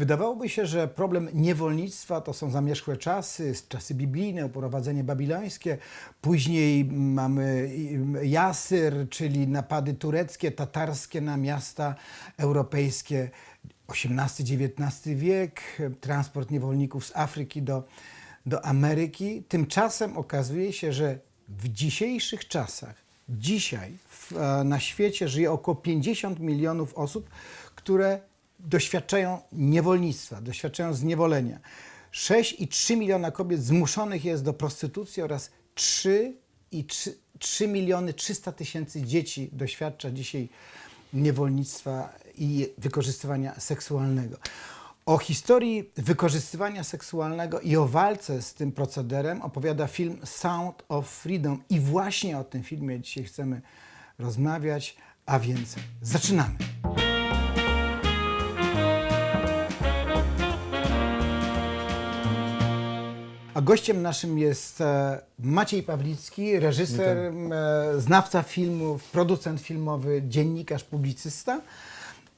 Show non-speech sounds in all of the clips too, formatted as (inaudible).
Wydawałoby się, że problem niewolnictwa to są zamierzchłe czasy, czasy biblijne, uprowadzenie babilońskie. Później mamy Jasyr, czyli napady tureckie, tatarskie na miasta europejskie. XVIII-XIX wiek, transport niewolników z Afryki do, do Ameryki. Tymczasem okazuje się, że w dzisiejszych czasach, dzisiaj w, e, na świecie żyje około 50 milionów osób, które doświadczają niewolnictwa, doświadczają zniewolenia. 6,3 miliona kobiet zmuszonych jest do prostytucji oraz 3, i 3, 3 miliony 300 tysięcy dzieci doświadcza dzisiaj niewolnictwa i wykorzystywania seksualnego. O historii wykorzystywania seksualnego i o walce z tym procederem opowiada film Sound of Freedom. I właśnie o tym filmie dzisiaj chcemy rozmawiać, a więc zaczynamy. A gościem naszym jest e, Maciej Pawlicki, reżyser, e, znawca filmów, producent filmowy, dziennikarz, publicysta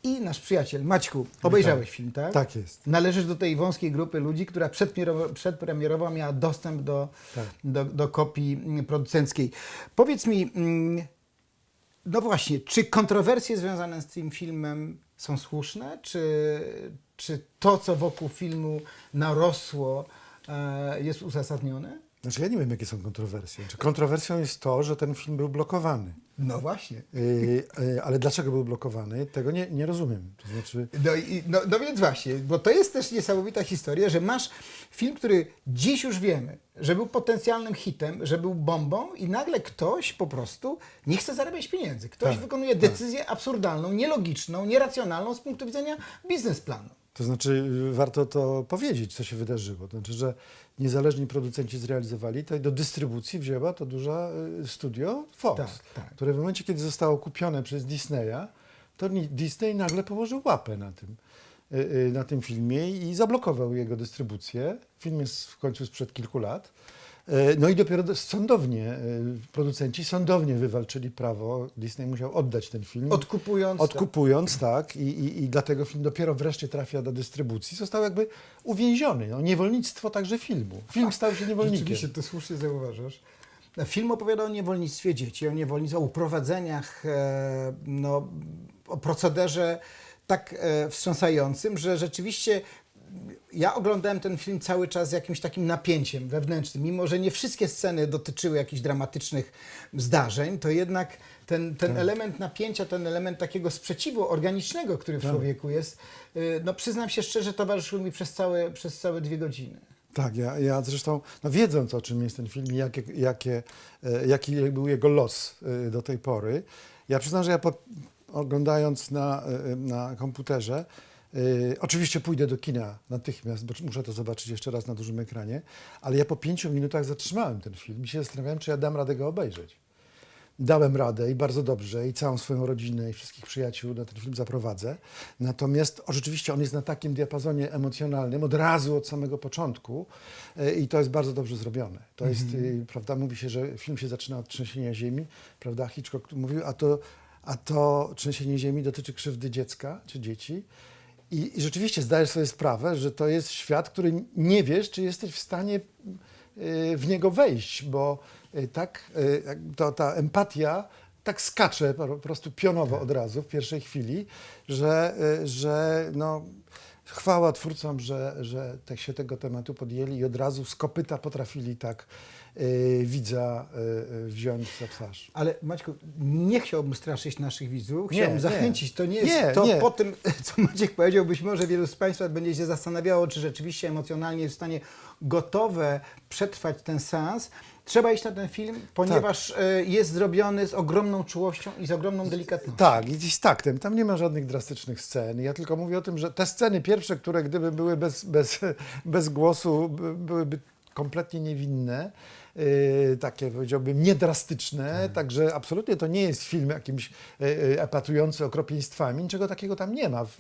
i nasz przyjaciel. Maćku, obejrzałeś film, tak? Tak jest. Należysz do tej wąskiej grupy ludzi, która przedpremierowo, przedpremierowo miała dostęp do, Tak. do, do kopii producenckiej. Powiedz mi, no właśnie, czy kontrowersje związane z tym filmem są słuszne? Czy, czy to, co wokół filmu narosło, e, jest uzasadnione? Znaczy ja nie wiem, jakie są kontrowersje. Czy kontrowersją jest to, że ten film był blokowany. No właśnie. Yy, yy, ale dlaczego był blokowany, tego nie, nie rozumiem. To znaczy, No, i, no, no więc właśnie, bo to jest też niesamowita historia, że masz film, który dziś już wiemy, że był potencjalnym hitem, że był bombą i nagle ktoś po prostu nie chce zarabiać pieniędzy. Ktoś Tak, wykonuje decyzję absurdalną, nielogiczną, nieracjonalną z punktu widzenia biznesplanu. To znaczy yy, warto to powiedzieć, co się wydarzyło. To znaczy, że niezależni producenci zrealizowali to i do dystrybucji wzięła to duża yy, studio Fox, Tak, tak. które w momencie, kiedy zostało kupione przez Disneya, to Disney nagle położył łapę na tym, yy, na tym filmie i zablokował jego dystrybucję. Film jest w końcu sprzed kilku lat. E, No i dopiero do- sądownie, e, producenci sądownie wywalczyli prawo. Disney musiał oddać ten film. Odkupując. Odkupując, tak, i, i, i dlatego film dopiero wreszcie trafia do dystrybucji. Został jakby uwięziony. No, niewolnictwo także filmu. Film stał się niewolnikiem. Rzeczywiście, to słusznie zauważasz. Film opowiada o niewolnictwie dzieci, o niewolnictwie, o uprowadzeniach, e, no, o procederze tak wstrząsającym, że rzeczywiście ja oglądałem ten film cały czas z jakimś takim napięciem wewnętrznym. Mimo, że nie wszystkie sceny dotyczyły jakichś dramatycznych zdarzeń, to jednak ten, ten element napięcia, ten element takiego sprzeciwu organicznego, który w człowieku jest, y, no przyznam się szczerze, towarzyszył mi przez całe, przez całe dwie godziny. Tak, ja, ja zresztą, no wiedząc o czym jest ten film i jakie, jakie, e, jaki był jego los e, do tej pory, ja przyznam, że ja po, oglądając na, e, na komputerze, e, oczywiście pójdę do kina natychmiast, bo muszę to zobaczyć jeszcze raz na dużym ekranie, ale ja po pięciu minutach zatrzymałem ten film i się zastanawiałem, czy ja dam radę go obejrzeć. Dałem radę i bardzo dobrze, i całą swoją rodzinę, i wszystkich przyjaciół na ten film zaprowadzę. Natomiast o, rzeczywiście on jest na takim diapazonie emocjonalnym od razu, od samego początku e, i to jest bardzo dobrze zrobione. To jest, e, prawda, mówi się, że film się zaczyna od trzęsienia ziemi, prawda, Hitchcock mówił, a to, a to trzęsienie ziemi dotyczy krzywdy dziecka czy dzieci. I, I rzeczywiście zdajesz sobie sprawę, że to jest świat, który nie wiesz, czy jesteś w stanie y, w niego wejść, bo y, tak y, to, ta empatia tak skacze po prostu pionowo od razu w pierwszej chwili, że, że no, chwała twórcom, że, że tak się tego tematu podjęli i od razu z kopyta potrafili tak y, widza y, y, wziąć za twarz. Ale Maćku, nie chciałbym straszyć naszych widzów, Nie, chciałbym nie. zachęcić. To nie jest Nie, to nie. po tym, (laughs) co Maciek powiedział, być może wielu z Państwa będzie się zastanawiało, czy rzeczywiście emocjonalnie jest w stanie gotowe przetrwać ten seans. Trzeba iść na ten film, ponieważ e, jest zrobiony z ogromną czułością i z ogromną delikatnością. Tak, i z taktem. Tam nie ma żadnych drastycznych scen. Ja tylko mówię o tym, że te sceny pierwsze, które gdyby były bez, bez, (laughs) bez głosu, by- byłyby kompletnie niewinne. Y, takie powiedziałbym niedrastyczne, także absolutnie to nie jest film jakimś y, y, epatujący okropieństwami, niczego takiego tam nie ma. W,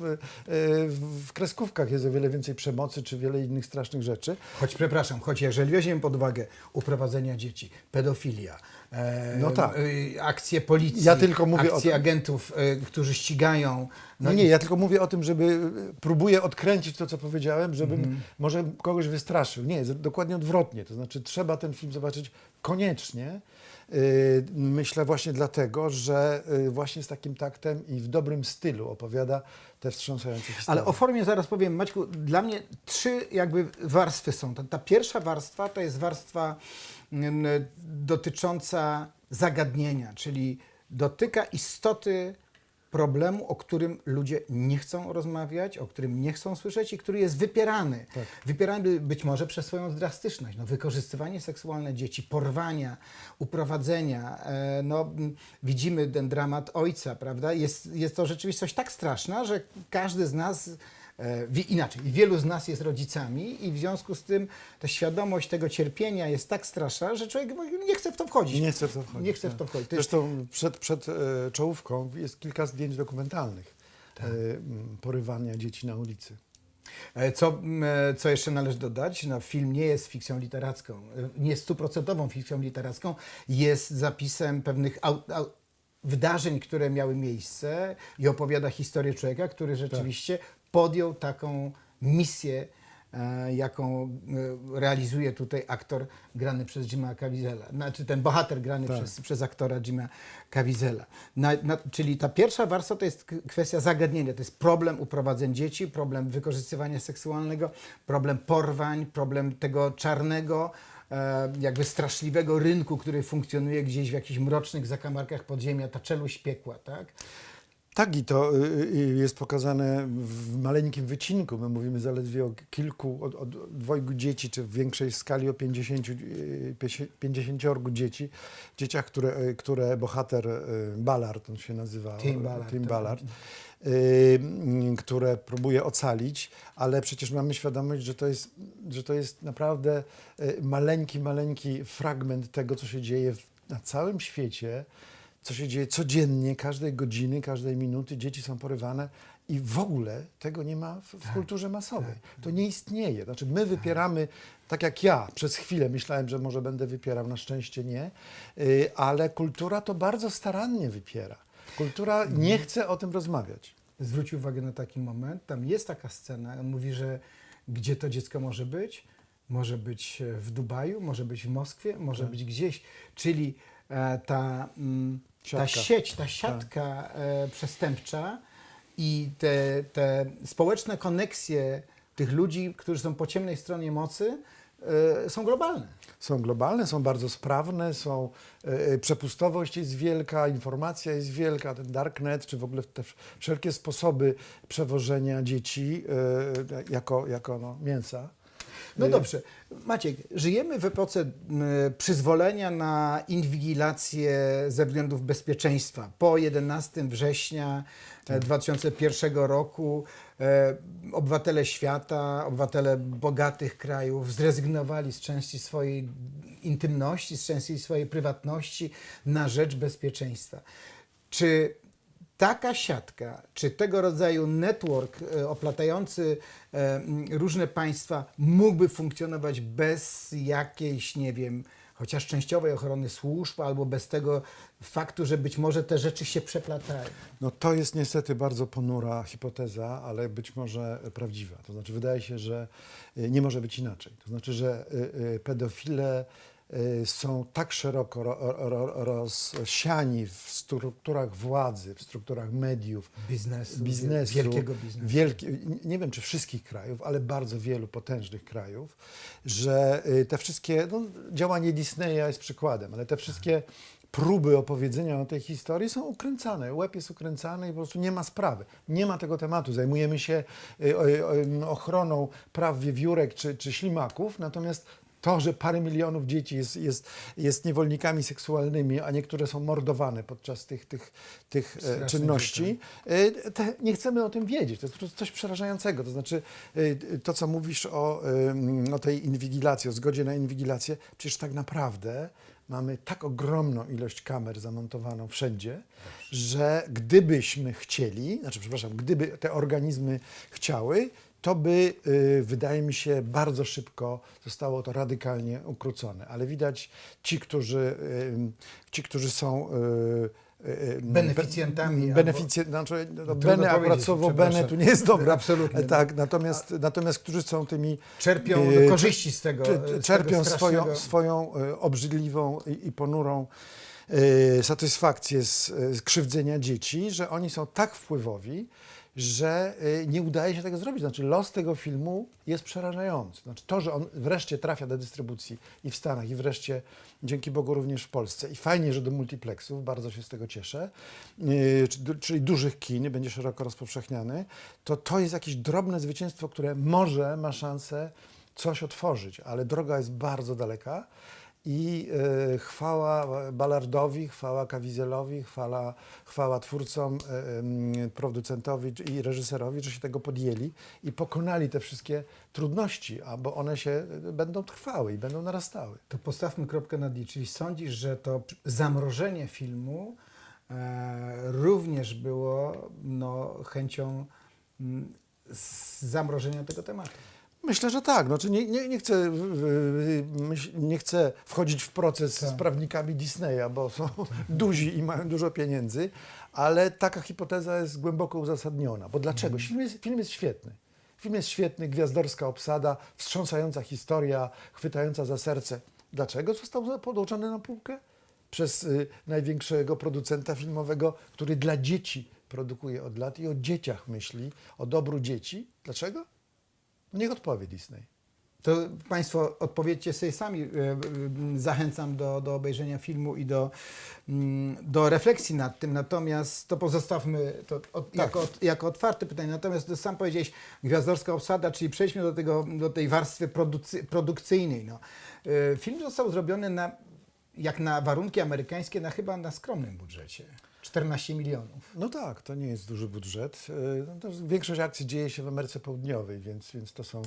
w kreskówkach jest o wiele więcej przemocy czy wiele innych strasznych rzeczy. Choć, przepraszam, choć jeżeli weźmiemy pod uwagę uprowadzenia dzieci, pedofilia, e, No tak. e, akcje policji, Ja tylko mówię o akcje tym. agentów, e, którzy ścigają. No nie, ja tylko mówię o tym, żeby próbuję odkręcić to, co powiedziałem, żebym Mhm. może kogoś wystraszył. Nie, jest dokładnie odwrotnie. To znaczy trzeba ten film zobaczyć koniecznie. Y, Myślę właśnie dlatego, że y, właśnie z takim taktem i w dobrym stylu opowiada te wstrząsające historie. Ale o formie zaraz powiem, Maćku, dla mnie trzy jakby warstwy są. Ta, ta pierwsza warstwa to jest warstwa mm, dotycząca zagadnienia, czyli dotyka istoty problemu, o którym ludzie nie chcą rozmawiać, o którym nie chcą słyszeć i który jest wypierany. Tak. Wypierany być może przez swoją drastyczność. No, wykorzystywanie seksualne dzieci, porwania, uprowadzenia. E, no, widzimy ten dramat ojca, prawda? Jest, jest to rzeczywistość tak straszna, że każdy z nas, inaczej, wielu z nas jest rodzicami i w związku z tym ta świadomość tego cierpienia jest tak straszna, że człowiek nie chce w to wchodzić. Nie chcę w to wchodzić. Nie chce w tak. to wchodzić. To jest Zresztą przed, przed e, czołówką jest kilka zdjęć dokumentalnych Tak. e, porywania dzieci na ulicy. E, Co, e, co jeszcze należy dodać? No, film nie jest fikcją literacką, e, nie jest stuprocentową fikcją literacką, jest zapisem pewnych wydarzeń, które miały miejsce i opowiada historię człowieka, który rzeczywiście podjął taką misję, e, jaką e, realizuje tutaj aktor grany przez Jima Caviezel, znaczy ten bohater grany Tak. przez, przez aktora Jima. Na, na, czyli ta pierwsza warstwa to jest kwestia zagadnienia, to jest problem uprowadzeń dzieci, problem wykorzystywania seksualnego, problem porwań, problem tego czarnego, e, jakby straszliwego rynku, który funkcjonuje gdzieś w jakichś mrocznych zakamarkach podziemia, ta czeluść piekła, tak? Tak, i to y, y, jest pokazane w maleńkim wycinku. My mówimy zaledwie o kilku, o, o dwojgu dzieci, czy w większej skali o 50, y, 50 dzieci. Dzieciach, które, y, które bohater y, Ballard, on się nazywa. Tim Ballard, Tim tak. Ballard y, które próbuje ocalić, ale przecież mamy świadomość, że to jest, że to jest naprawdę y, maleńki, maleńki fragment tego, co się dzieje w, na całym świecie, co się dzieje codziennie, każdej godziny, każdej minuty. Dzieci są porywane i w ogóle tego nie ma w, w kulturze masowej. To nie istnieje. Znaczy my wypieramy, tak jak ja przez chwilę myślałem, że może będę wypierał, na szczęście nie, y, ale kultura to bardzo starannie wypiera. Kultura nie chce o tym rozmawiać. Zwróć uwagę na taki moment, tam jest taka scena, on mówi, że gdzie to dziecko może być? Może być w Dubaju, może być w Moskwie, może być gdzieś, czyli e, ta, mm, ta Siatka. sieć, ta siatka e, przestępcza i te, te społeczne koneksje tych ludzi, którzy są po ciemnej stronie mocy, e, są globalne. Są globalne, są bardzo sprawne, są, e, przepustowość jest wielka, informacja jest wielka, ten darknet, czy w ogóle te wszelkie sposoby przewożenia dzieci e, jako, jako no, mięsa. No dobrze. Maciek, żyjemy w epoce przyzwolenia na inwigilację ze względów bezpieczeństwa. Po 11 września e, 2001 roku e, obywatele świata, obywatele bogatych krajów zrezygnowali z części swojej intymności, z części swojej prywatności na rzecz bezpieczeństwa. Czy taka siatka, czy tego rodzaju network e, oplatający e, różne państwa mógłby funkcjonować bez jakiejś, nie wiem, chociaż częściowej ochrony służb, albo bez tego faktu, że być może te rzeczy się przeplatają. No to jest niestety bardzo ponura hipoteza, ale być może prawdziwa. To znaczy wydaje się, że y, nie może być inaczej. To znaczy, że pedofile są tak szeroko ro, ro, rozsiani w strukturach władzy, w strukturach mediów, Biznesu, biznesu, wielkiego biznesu. Wielki, nie wiem czy wszystkich krajów, ale bardzo wielu potężnych krajów, że y, te wszystkie, no, działanie Disneya jest przykładem, ale te wszystkie próby opowiedzenia o tej historii są ukręcane. Łeb jest ukręcany i po prostu nie ma sprawy. Nie ma tego tematu. Zajmujemy się y, ochroną praw wiewiórek czy, czy ślimaków, natomiast To, że parę milionów dzieci jest, jest, jest niewolnikami seksualnymi, a niektóre są mordowane podczas tych, tych, tych e, Straszne czynności, e, te, nie chcemy o tym wiedzieć. To jest coś przerażającego. To znaczy, e, to co mówisz o, o tej inwigilacji, o zgodzie na inwigilację, przecież tak naprawdę mamy tak ogromną ilość kamer zamontowaną wszędzie, że gdybyśmy chcieli, znaczy przepraszam, gdyby te organizmy chciały, to by, y, wydaje mi się, bardzo szybko zostało to radykalnie ukrócone. Ale widać ci, którzy, y, ci, którzy są y, Beneficjentami be- Beneficjent, znaczy, no, Bene akurat słowo. Bene tu nie jest dobre. Absolutnie. E, Tak, natomiast, natomiast którzy są tymi Czerpią y, korzyści z tego. czy- z tego czerpią swoją, swoją e, obrzydliwą i, i ponurą e, satysfakcję z, e, z krzywdzenia dzieci, że oni są tak wpływowi, że e, nie udaje się tego zrobić. Znaczy los tego filmu jest przerażający. Znaczy to, że on wreszcie trafia do dystrybucji i w Stanach, i wreszcie dzięki Bogu również w Polsce. I fajnie, że do multiplexów, bardzo się z tego cieszę, du- czyli dużych kin, będzie szeroko rozpowszechniany, to to jest jakieś drobne zwycięstwo, które może ma szansę coś otworzyć, ale droga jest bardzo daleka i e, chwała Ballardowi, chwała Kawizelowi, chwała, chwała twórcom, e, producentowi i reżyserowi, że się tego podjęli i pokonali te wszystkie trudności, bo one się e, będą trwały i będą narastały. To postawmy kropkę nad i. Czyli sądzisz, że to zamrożenie filmu e, również było no, chęcią mm, z- zamrożenia tego tematu? Myślę, że tak. Znaczy nie, nie, nie, chcę, nie chcę wchodzić w proces z Tak. prawnikami Disneya, bo są (laughs) duzi i mają dużo pieniędzy, ale taka hipoteza jest głęboko uzasadniona. Bo dlaczego? Film jest, film jest świetny. Film jest świetny, gwiazdorska obsada, wstrząsająca historia, chwytająca za serce. Dlaczego został podłączony na półkę? Przez y, największego producenta filmowego, który dla dzieci produkuje od lat i o dzieciach myśli, o dobru dzieci. Dlaczego? Niech odpowie Disney. To Państwo odpowiedzcie sobie sami. E, e, Zachęcam do, do obejrzenia filmu i do, mm, do refleksji nad tym. Natomiast to pozostawmy to od, jako, jako otwarte pytanie. Natomiast to sam powiedziałeś, gwiazdorska obsada, czyli przejdźmy do, tego, do tej warstwy producy, produkcyjnej. No. E, Film został zrobiony na, jak na warunki amerykańskie, na chyba na skromnym budżecie. 14 milionów. No tak, to nie jest duży budżet. Y, No większość akcji dzieje się w Ameryce Południowej, więc, więc to są,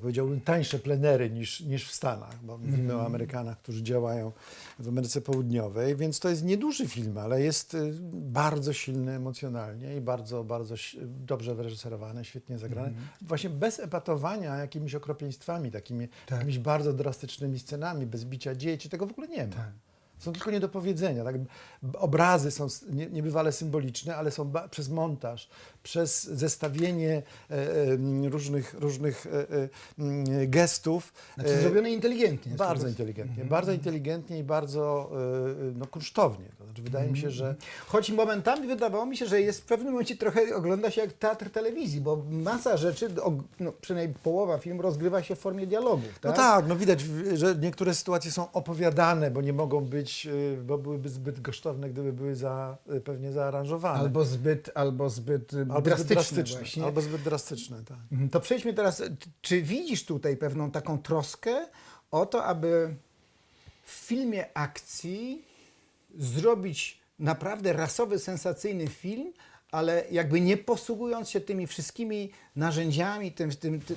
powiedziałbym, tańsze plenery niż, niż w Stanach, bo mówimy o Amerykanach, którzy działają w Ameryce Południowej, więc to jest nieduży film, ale jest y, bardzo silny emocjonalnie i bardzo, bardzo dobrze wyreżyserowany, świetnie zagrany. Właśnie bez epatowania jakimiś okropieństwami, takimi, Tak. jakimiś bardzo drastycznymi scenami, bez bicia dzieci, tego w ogóle nie ma. Tak. Są tylko niedopowiedzenia. Tak? Obrazy są niebywale symboliczne, ale są przez montaż, przez zestawienie e, e, różnych, różnych e, e, m, gestów. Znaczy zrobione inteligentnie. bardzo Z tego- inteligentnie, bardzo inteligentnie i bardzo no, kunsztownie. To znaczy, wydaje mi się, że Choć momentami wydawało mi się, że jest w pewnym momencie trochę ogląda się jak teatr telewizji, bo masa rzeczy, no, przynajmniej połowa filmu rozgrywa się w formie dialogów. Tak? No tak, no widać, że niektóre sytuacje są opowiadane, bo nie mogą być, bo byłyby zbyt kosztowne, gdyby były za, pewnie zaaranżowane. Albo zbyt, albo zbyt Albo drastyczne, zbyt drastyczne. właśnie. Albo zbyt drastyczne, tak. Mhm, To przejdźmy teraz, czy widzisz tutaj pewną taką troskę o to, aby w filmie akcji zrobić naprawdę rasowy, sensacyjny film, ale jakby nie posługując się tymi wszystkimi narzędziami, tym, tym, tym,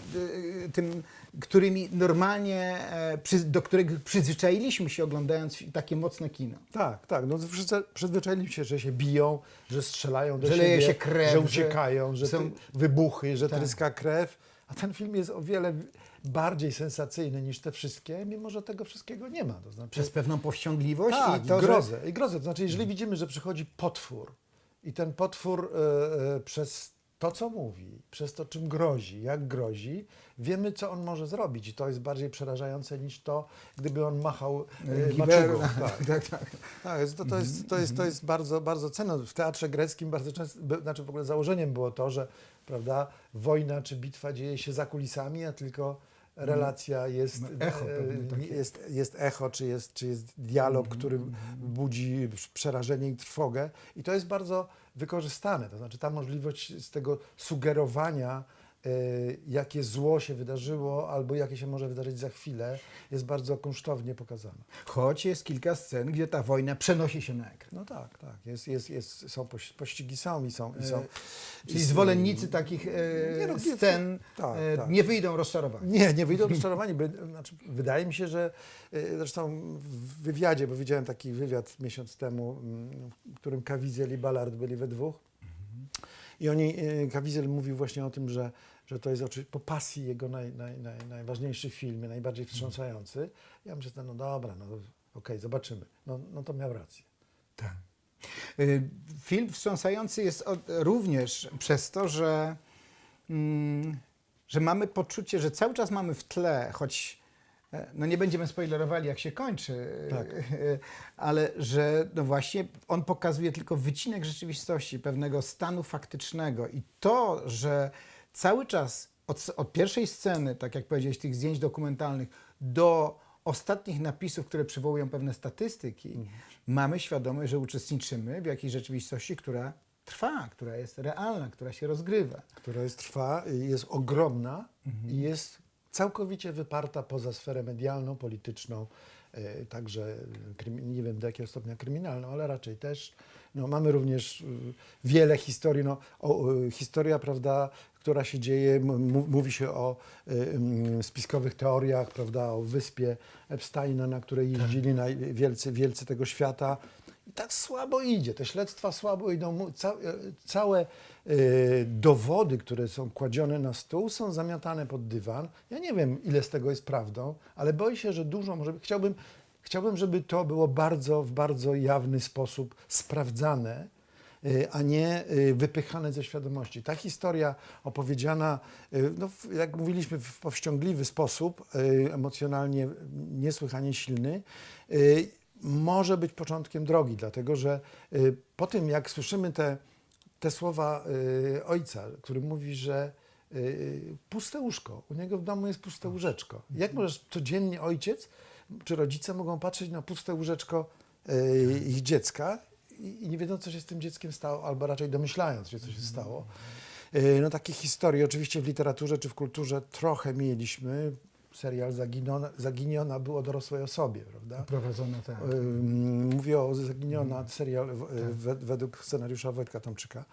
tym którymi normalnie, e, do których przyzwyczailiśmy się oglądając takie mocne kino. Tak, tak. No, wszyscy przyzwyczaili się, że się biją, że strzelają do Że siebie, leje się krew, że uciekają, że, są- wybuchy, że Tak. tryska krew. A ten film jest o wiele bardziej sensacyjny niż te wszystkie, mimo że tego wszystkiego nie ma. To znaczy, Przez pewną powściągliwość tak, i to, i że- grozę, i grozę. To znaczy, jeżeli widzimy, że przychodzi potwór i ten potwór e, e, przez to, co mówi, przez to, czym grozi, jak grozi, wiemy, co on może zrobić. I to jest bardziej przerażające niż to, gdyby on machał e, maczugą. (laughs) Tak. tak, tak. Tak, jest, to, to, jest, to, jest, to jest bardzo, bardzo cenne. W teatrze greckim bardzo często, znaczy w ogóle założeniem było to, że prawda, wojna czy bitwa dzieje się za kulisami, a tylko relacja jest, No, echo e, jest, jest echo, czy jest, czy jest dialog, który budzi przerażenie i trwogę. I to jest bardzo wykorzystane. To znaczy ta możliwość z tego sugerowania jakie zło się wydarzyło albo jakie się może wydarzyć za chwilę, jest bardzo kunsztownie pokazane. Choć jest kilka scen, gdzie ta wojna przenosi się na ekran. No tak, tak. Jest, jest, jest, są poś- pościgi są i są. I są Czyli i- zwolennicy takich e, Nie no, scen tak, e, tak. nie wyjdą rozczarowani. Nie, nie wyjdą rozczarowani. by- Znaczy, wydaje mi się, że y, zresztą w wywiadzie, bo widziałem taki wywiad miesiąc temu, mm, w którym Kawizel i Ballard byli we dwóch. I oni, y, Kawizel mówił właśnie o tym, że, że to jest oczywiście po pasji jego naj, naj, naj, najważniejszy film, najbardziej wstrząsający. Ja myślę, że no dobra, no okej, zobaczymy. No, no to miał rację. Tak. Y, Film wstrząsający jest również przez to, że, mm, że mamy poczucie, że cały czas mamy w tle, choć e, no nie będziemy spoilerowali, jak się kończy, Tak. (laughs) e, ale że no właśnie on pokazuje tylko wycinek rzeczywistości, pewnego stanu faktycznego i to, że cały czas od, od pierwszej sceny, tak jak powiedziałeś, tych zdjęć dokumentalnych, do ostatnich napisów, które przywołują pewne statystyki, mamy świadomość, że uczestniczymy w jakiejś rzeczywistości, która trwa, która jest realna, która się rozgrywa. która jest trwa, y, jest ogromna i jest całkowicie wyparta poza sferę medialną, polityczną, y, także nie wiem do jakiego stopnia kryminalną, ale raczej też. No, mamy również y, wiele historii, no, o, y, historia, prawda, która się dzieje, mówi się o y, mm, spiskowych teoriach, prawda, o wyspie Epsteina, na której jeździli naj- wielcy, wielcy tego świata. I tak słabo idzie, te śledztwa słabo idą. Ca, e, całe e, dowody, które są kładzione na stół, są zamiatane pod dywan. Ja nie wiem, ile z tego jest prawdą, ale boję się, że dużo może. Chciałbym, chciałbym żeby to było bardzo, w bardzo jawny sposób sprawdzane, e, a nie e, wypychane ze świadomości. Ta historia opowiedziana, e, no, jak mówiliśmy, w powściągliwy sposób, emocjonalnie niesłychanie silny, może być początkiem drogi, dlatego że y, po tym, jak słyszymy te, te słowa y, ojca, który mówi, że y, puste łóżko, u niego w domu jest puste łóżeczko. Jak możesz codziennie ojciec czy rodzice mogą patrzeć na puste łóżeczko y, ich dziecka i, i nie wiedzą, co się z tym dzieckiem stało, albo raczej domyślając się, co się stało. Y, No takich historii oczywiście w literaturze czy w kulturze trochę mieliśmy. Serial Zaginiona, Zaginiona było dorosłej osobie, prawda? Prowadzone tak. Ym, Mówię o Zaginiona, serial w- we- według scenariusza Wojtka Tomczyka.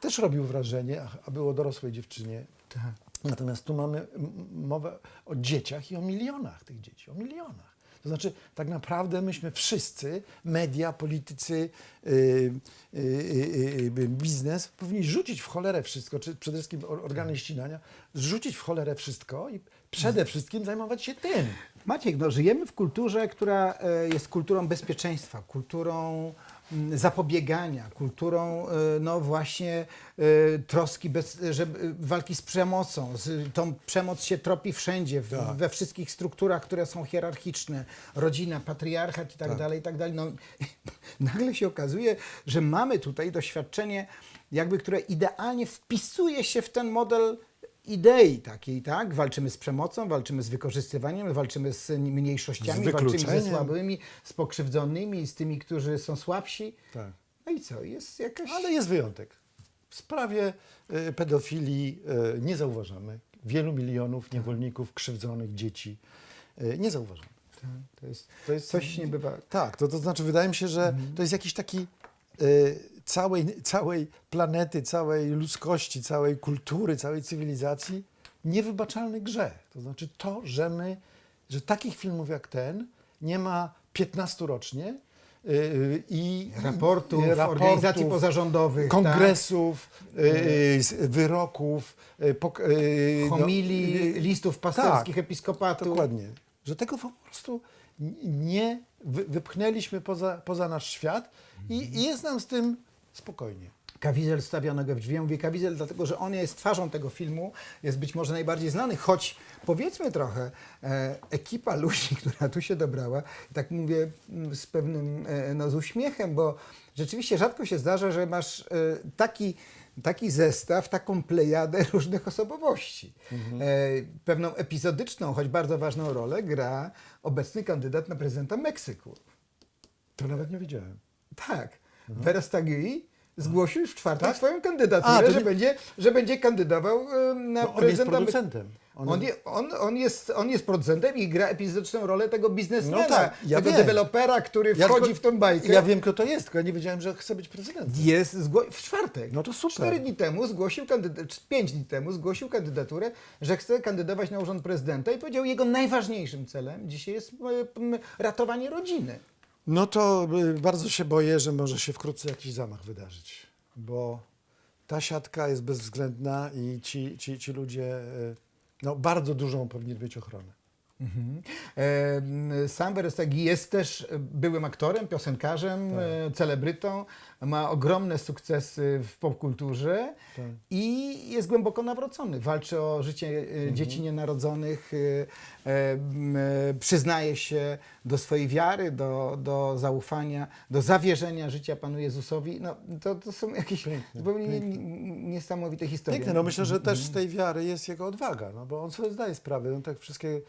Też robił wrażenie, a- a było dorosłej dziewczynie. tak. Natomiast tu mamy mowę o dzieciach i o milionach tych dzieci, o milionach. To znaczy, tak naprawdę myśmy wszyscy, media, politycy, yy, yy, yy, biznes, powinni rzucić w cholerę wszystko, czy przede wszystkim or- organy ścigania, rzucić w cholerę wszystko i przede wszystkim zajmować się tym. Maciek, no, żyjemy w kulturze, która e, jest kulturą bezpieczeństwa, kulturą zapobiegania, kulturą e, no właśnie e, troski, bez, żeby, walki z przemocą. Z, tą przemoc się tropi wszędzie, w, Tak. we wszystkich strukturach, które są hierarchiczne. Rodzina, patriarchat i tak, Tak. dalej, i tak dalej. No, (laughs) nagle się okazuje, że mamy tutaj doświadczenie, jakby, które idealnie wpisuje się w ten model idei takiej, tak? Walczymy z przemocą, walczymy z wykorzystywaniem, walczymy z mniejszościami, Z walczymy ze słabymi, z pokrzywdzonymi, z tymi, którzy są słabsi. Tak. No i co? Jest jakaś... Ale jest wyjątek. W sprawie y, pedofilii y, nie zauważamy wielu milionów niewolników, krzywdzonych dzieci. Y, nie zauważamy. Tak, To jest, To jest coś niebywałego. Tak, to, to znaczy wydaje mi się, że Mhm. to jest jakiś taki y, całej, całej planety, całej ludzkości, całej kultury, całej cywilizacji niewybaczalny grzech. To znaczy to, że my, że takich filmów jak ten nie ma 15 rocznie y, i Raportów, i organizacji pozarządowych, kongresów, y, wyroków, y, y, tak? no, homilii, y, listów pasterskich tak, episkopatu. Dokładnie. Że tego po prostu nie wy, wypchnęliśmy poza, poza nasz świat i, i jest nam z tym spokojnie. Kawizel stawiono go w drzwi. Ja mówię Kawizel, dlatego że on jest twarzą tego filmu, jest być może najbardziej znany, choć powiedzmy trochę, e, ekipa ludzi, (laughs) która tu się dobrała, tak mówię mm, z pewnym, e, no z uśmiechem, bo rzeczywiście rzadko się zdarza, że masz e, taki, taki zestaw, taką plejadę (laughs) różnych osobowości. E, pewną epizodyczną, choć bardzo ważną rolę gra obecny kandydat na prezydenta Meksyku. To nawet nie wiedziałem. Tak. Vera Stagui, zgłosił już w czwartek Tak? swoją kandydaturę, A, to że, nie- będzie, że będzie kandydował e, na No, on jest prezydenta. producentem. On, je, on, on, jest, on jest producentem i gra epizodyczną rolę tego biznesmena, No tak, ja tego wiem. dewelopera, który Ja wchodzi tylko- w tą bajkę. Ja wiem, kto to jest, tylko ja nie wiedziałem, że chce być prezydentem. Jest w czwartek. No to super. Cztery dni temu zgłosił pięć dni temu zgłosił kandydaturę, że chce kandydować na urząd prezydenta i powiedział, jego najważniejszym celem dzisiaj jest e, ratowanie rodziny. No to y, bardzo się boję, że może się wkrótce jakiś zamach wydarzyć, bo ta siatka jest bezwzględna i ci, ci, ci ludzie y, no, bardzo dużą powinni mieć ochronę. E, m, Sam Berestegi jest też e, byłym aktorem, piosenkarzem, Tak. e, celebrytą, ma ogromne sukcesy w popkulturze Tak. i jest głęboko nawrócony. Walczy o życie e, Mhm. dzieci nienarodzonych, e, e, przyznaje się do swojej wiary, do, do zaufania, do zawierzenia życia Panu Jezusowi. No, to, to są jakieś Piękne, zupełnie niesamowite historie. Piękne, no myślę, że też z tej wiary jest jego odwaga, no bo on sobie zdaje sprawę, no tak wszystkie,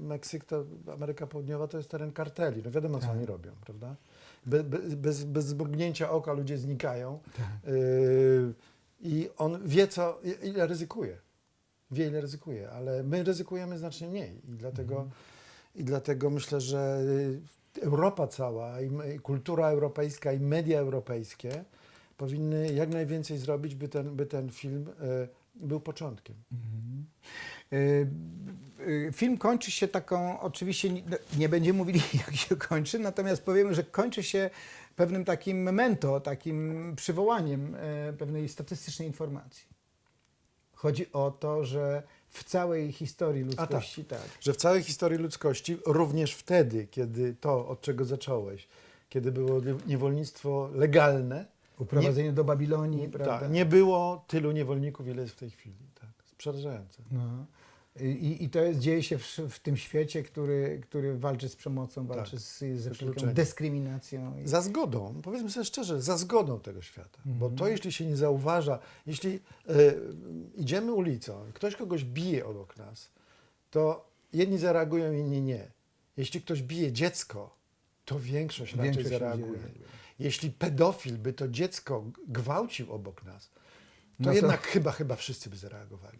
Meksyk, to Ameryka Południowa to jest teren karteli, no wiadomo co Tak. oni robią, prawda? Be, be, bez, bez zmrugnięcia oka ludzie znikają Tak. yy, i on wie co, ile ryzykuje, wie ile ryzykuje, ale my ryzykujemy znacznie mniej i dlatego, Mhm. i dlatego myślę, że y, Europa cała i i kultura europejska i media europejskie powinny jak najwięcej zrobić, by ten, by ten film y, był początkiem. Y, y, Film kończy się taką, oczywiście nie, nie będziemy mówili (laughs) jak się kończy, natomiast powiemy, że kończy się pewnym takim memento, takim przywołaniem e, pewnej statystycznej informacji. Chodzi o to, że w całej historii ludzkości, tak. Że w całej historii ludzkości, również wtedy, kiedy to, od czego zacząłeś, kiedy było niewolnictwo legalne, Uprowadzenie do Babilonii, prawda? tak, nie było tylu niewolników, ile jest w tej chwili. Tak. Przerażające. No. I, I to jest, dzieje się w, w tym świecie, który, który walczy z przemocą, walczy z, ze wszelką dyskryminacją. Za zgodą, powiedzmy sobie szczerze, za zgodą tego świata. Bo to, jeśli się nie zauważa, jeśli e, idziemy ulicą, i ktoś kogoś bije obok nas, to jedni zareagują, inni nie. Jeśli ktoś bije dziecko, to większość raczej Większość ludzi zareaguje. reaguje. Jeśli pedofil by to dziecko gwałcił obok nas, to No to- jednak chyba, chyba wszyscy by zareagowali.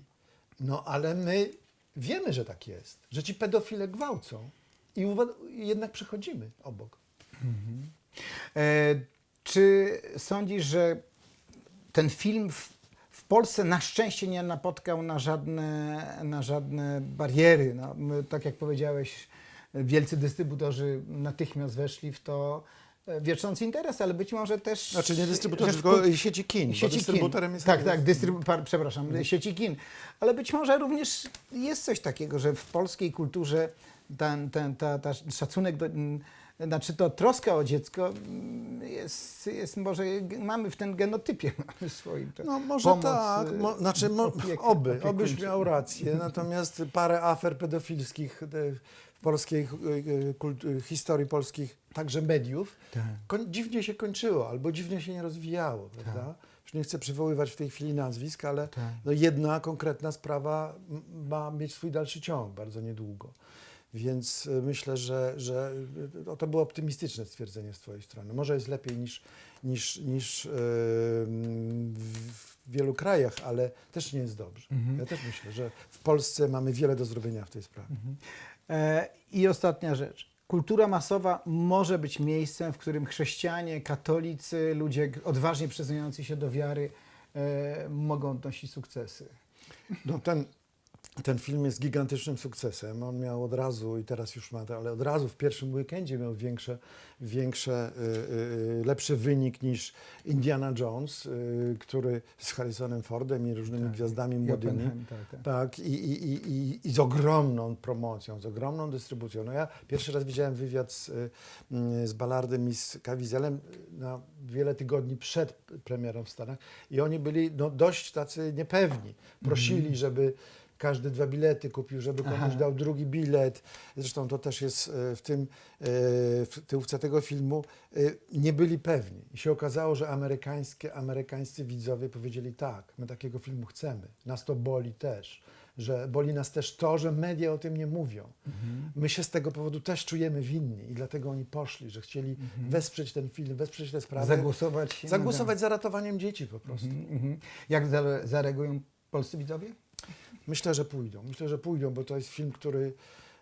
No ale my wiemy, że tak jest, że ci pedofile gwałcą i jednak przechodzimy obok. E, czy sądzisz, że ten film w, w Polsce na szczęście nie napotkał na żadne, na żadne bariery? No, my, tak jak powiedziałeś, wielcy dystrybutorzy natychmiast weszli w to wierząc interes, ale być może też... Znaczy nie dystrybutorzy, w tylko sieci kin, bo Sieci dystrybutorem kin. jest... Tak, tak, dystrybu- przepraszam, sieci kin. Ale być może również jest coś takiego, że w polskiej kulturze ten, ten, ta, ta szacunek, do, znaczy to troska o dziecko m, jest, jest może, mamy w ten genotypie (laughs) mamy swoim. No może pomoc, tak, y, mo, znaczy mo, opiekę, (laughs) oby, obyś miał rację, (laughs) natomiast parę afer pedofilskich e, w polskiej e, historii polskich, także mediów, Tak. dziwnie się kończyło albo dziwnie się nie rozwijało, prawda? Już nie chcę przywoływać w tej chwili nazwisk, ale Tak. no jedna konkretna sprawa ma mieć swój dalszy ciąg bardzo niedługo. Więc e, myślę, że, że e, to było optymistyczne stwierdzenie z Twojej strony. Może jest lepiej niż, niż, niż e, w, wielu krajach, ale też nie jest dobrze. Mhm. Ja też myślę, że w Polsce mamy wiele do zrobienia w tej sprawie. E, I ostatnia rzecz. Kultura masowa może być miejscem, w którym chrześcijanie, katolicy, ludzie odważnie przyznający się do wiary e, mogą odnosić sukcesy. No, ten, ten film jest gigantycznym sukcesem. On miał od razu, i teraz już ma, ale od razu w pierwszym weekendzie miał większe, większe y, y, lepszy wynik niż Indiana Jones, y, który z Harrisonem Fordem i różnymi Tak. gwiazdami młodymi. Tak, tak. Tak, i, i, i, i, z ogromną promocją, z ogromną dystrybucją. No ja pierwszy raz widziałem wywiad z, z Ballardem i z Kawizelem na wiele tygodni przed premierą w Stanach i oni byli no, dość tacy niepewni. Prosili, żeby każdy dwa bilety kupił, żeby komuś Aha. dał drugi bilet. Zresztą to też jest y, w tym, y, w tyłówce tego filmu. y, Nie byli pewni. I się okazało, że amerykańskie, amerykańscy widzowie powiedzieli tak, my takiego filmu chcemy. Nas to boli też. że boli nas też to, że media o tym nie mówią. My się z tego powodu też czujemy winni i dlatego oni poszli, że chcieli wesprzeć ten film, wesprzeć te sprawy. Zagłosować? Zagłosować za ratowaniem dzieci po prostu. Mhm, mhm. Jak za- zareagują polscy widzowie? Myślę, że pójdą. Myślę, że pójdą, bo to jest film, który,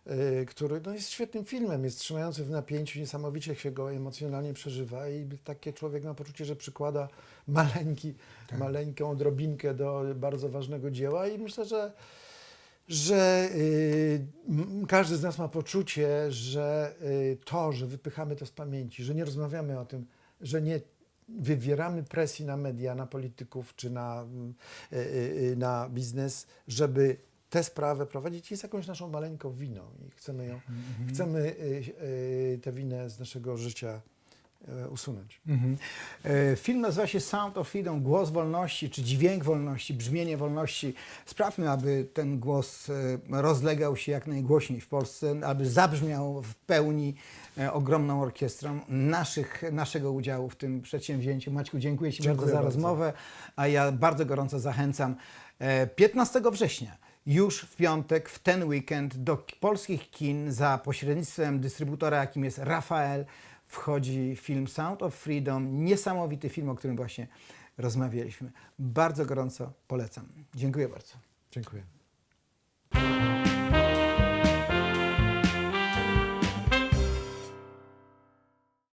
e, który no jest świetnym filmem, jest trzymający w napięciu, niesamowicie się go emocjonalnie przeżywa i takie człowiek ma poczucie, że przykłada maleńki, maleńką odrobinkę do bardzo ważnego dzieła i myślę, że że y, każdy z nas ma poczucie, że y, to, że wypychamy to z pamięci, że nie rozmawiamy o tym, że nie wywieramy presji na media, na polityków czy na, mm, y, y, y, na biznes, żeby tę sprawę prowadzić, jest jakąś naszą maleńką winą i chcemy ją, chcemy y, y, tę winę z naszego życia usunąć. Mhm. E, Film nazywa się Sound of Freedom, głos wolności, czy dźwięk wolności, brzmienie wolności. Sprawmy, aby ten głos e, rozlegał się jak najgłośniej w Polsce, aby zabrzmiał w pełni e, ogromną orkiestrą naszych, naszego udziału w tym przedsięwzięciu. Maćku, dziękuję Ci Dziękuję bardzo za bardzo. rozmowę, a ja bardzo gorąco zachęcam. E, 15 września już w piątek, w ten weekend do polskich kin za pośrednictwem dystrybutora, jakim jest Rafael, wchodzi film Sound of Freedom. Niesamowity film, o którym właśnie rozmawialiśmy. Bardzo gorąco polecam. Dziękuję bardzo. Dziękuję.